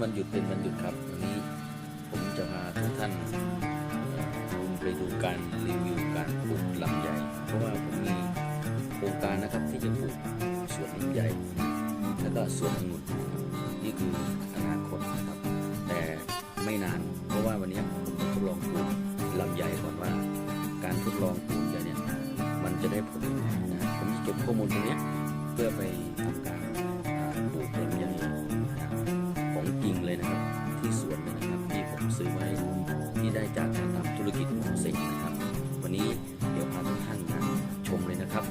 วันหยุดเป็นวันหยุดครับ วันนี้ผมจะพาทุกท่านเอ่อไปดูการรีวิวการปลูกลำไยเพราะว่าผมมีโครงการนะครับที่จะปลูกสวนลำไยแล้วก็สวนองุ่นนี่คืออนาคตนะครับ แต่ไม่นานเพราะว่าวันนี้ผมทดลองปลูกลำไยก่อนว่า การทดลองปลูกลำไยเนี่ยมันจะได้ผลนะผมจะเก็บข้อมูลตรงนี้ รกิจของเซ็งนะครับ วันนี้เดี๋ยวพาทุกท่านมาชมเลยนะครับ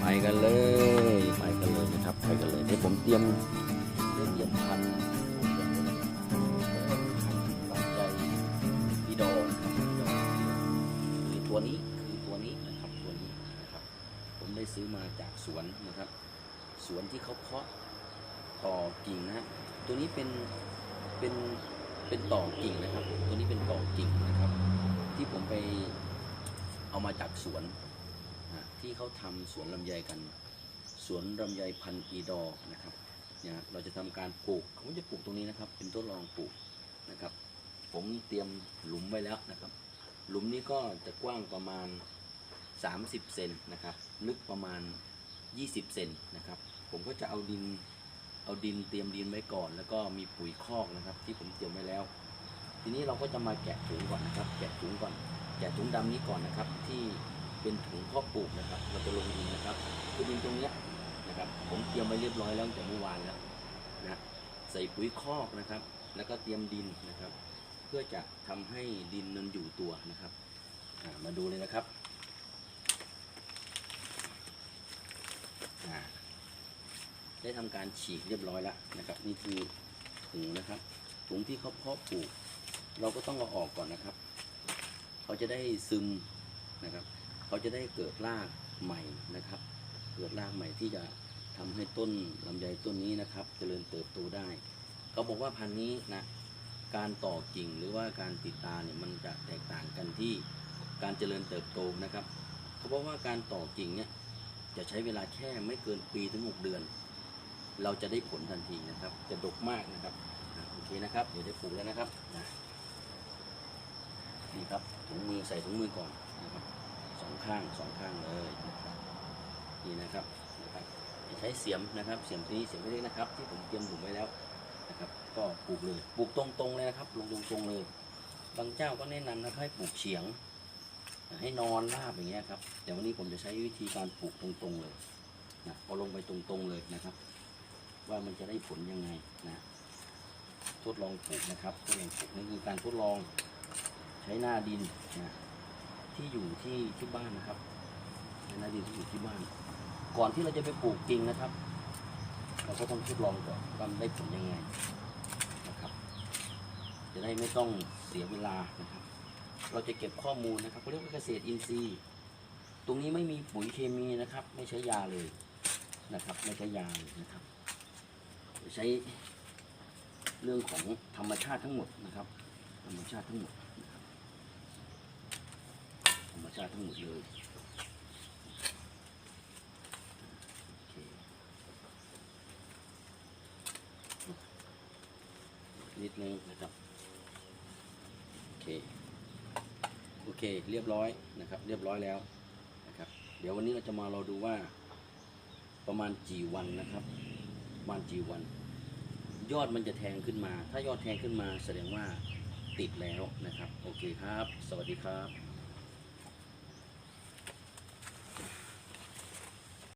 ไปกันเลยไปกันเลยนะครับไปกันเลยเดี๋ยวผมเตรียมเตรียมพันธุ์ผมเตรียมไว้แล้วพันธุ์ลำไยอีโดนะครับคือตัวนี้คือตัวนี้นะครับตัวนี้นะครับ ผมได้ซื้อมาจากสวนนะครับ สวนที่เขาเพาะต่อกิ่งนะฮะตัวนี้เป็น เป็นเป็นต่อกิ่งนะครับ ตัวนี้เป็นต่อกิ่งนะครับ ที่ผมไปเอามาจากสวนนะที่เขาทำสวนลำไยกัน สวนลำไยพันอีดอนะครับเนี่ยเราจะทำการปลูกผมจะปลูกตรงนี้นะครับ เป็นทดลองปลูกนะครับ ผมเตรียมหลุมไว้แล้วนะครับ หลุมนี้ก็จะกว้างประมาณ 30 เซนนะครับ ลึกประมาณ 20 เซนนะครับ ผมก็จะเอาดิน เอาดินเตรียมดินไว้ก่อน แล้วก็มีปุ๋ยคอกนะครับ ที่ผมเตรียมไว้แล้ว ทีนี้เราก็จะมาแกะถุงก่อนนะครับ แกะถุงก่อน แกะถุงดำนี้ก่อนนะครับ ที่เป็นถุงเพาะปลูกนะครับ เราจะลงดินนะครับคือดินตรงเนี้ยนะครับ ผมเตรียมไว้เรียบร้อยแล้วตั้งแต่เมื่อวานแล้วนะใส่ปุ๋ยคอกนะครับ แล้วก็เตรียมดินนะครับ เพื่อจะทำให้ดินนั้นอยู่ตัวนะครับมาดูเลยนะครับ อ่า ได้ทำการฉีกเรียบร้อยแล้วนะครับ นี่คือถุงนะครับถุงที่เขาเพาะปลูก เราก็ต้องเอาออกก่อนนะครับ เขาจะได้ซึมนะครับ เขาจะได้เกิดรากใหม่นะครับ เกิดรากใหม่ที่จะทำให้ต้นลำไยต้นนี้นะครับเจริญเติบโตได้ เขาบอกว่าพันธุ์นี้นะการต่อกิ่งหรือว่าการติดตาเนี่ยมันจะแตกต่างกันที่การเจริญเติบโตนะครับ เขาบอกว่าการต่อกิ่งเนี่ยจะใช้เวลาแค่ไม่เกินปีถึงหกเดือน เราจะได้ผลทันทีนะครับ จะดกมากนะครับโอเคนะครับ เดี๋ยวได้ปลูกแล้วนะครับนี่ครับถุงมือใส่ถุงมือก่อนนะครับสองข้างสองข้างเลยนี่นะครับนะครับใช้เสียมนะครับ เสียมตี้เสียมเล็กนะครับ ที่ผมเตรียมหลุมไว้แล้วนะครับ ก็ปลูกเลยปลูกตรงๆเลยนะครับ ลงตรงๆเลย บางเจ้าก็แนะนำนะครับให้ปลูกเฉียง ให้นอนราบอย่างเงี้ยครับแต่วันนี้ผมจะใช้วิธีการปลูกตรงๆเลยนะเอาลงไปตรงๆเลยนะครับ ว่ามันจะได้ผลยังไงนะทดลองปลูกนะครับทดลองปลูกนี่คือการทดลองใช้หน้าดินนะที่อยู่ที่ที่บ้านนะครับใช้หน้าดินที่อยู่ที่บ้าน ก่อนที่เราจะไปปลูกจริงนะครับ เราก็ต้องทดลองก่อนว่ามันได้ผลยังไงนะครับ จะได้ไม่ต้องเสียเวลานะครับ เราจะเก็บข้อมูลนะครับเขาเรียกว่าเกษตรอินทรีย์ตรงนี้ไม่มีปุ๋ยเคมีนะครับ ไม่ใช้ยาเลยนะครับ ไม่ใช้ยาเลยนะครับ ใช้เรื่องของธรรมชาติทั้งหมดนะครับ ธรรมชาติทั้งหมดธรรมชาติทั้งหมดเลยนิดนึงนะครับโอเคโอเค เรียบร้อยนะครับ เรียบร้อยแล้วนะครับ เดี๋ยววันนี้เราจะมาเราดูว่าประมาณกี่วันนะครับ ประมาณกี่วัน ยอดมันจะแทงขึ้นมา ถ้ายอดแทงขึ้นมาแสดงว่าติดแล้วนะครับ โอเคครับ สวัสดีครับ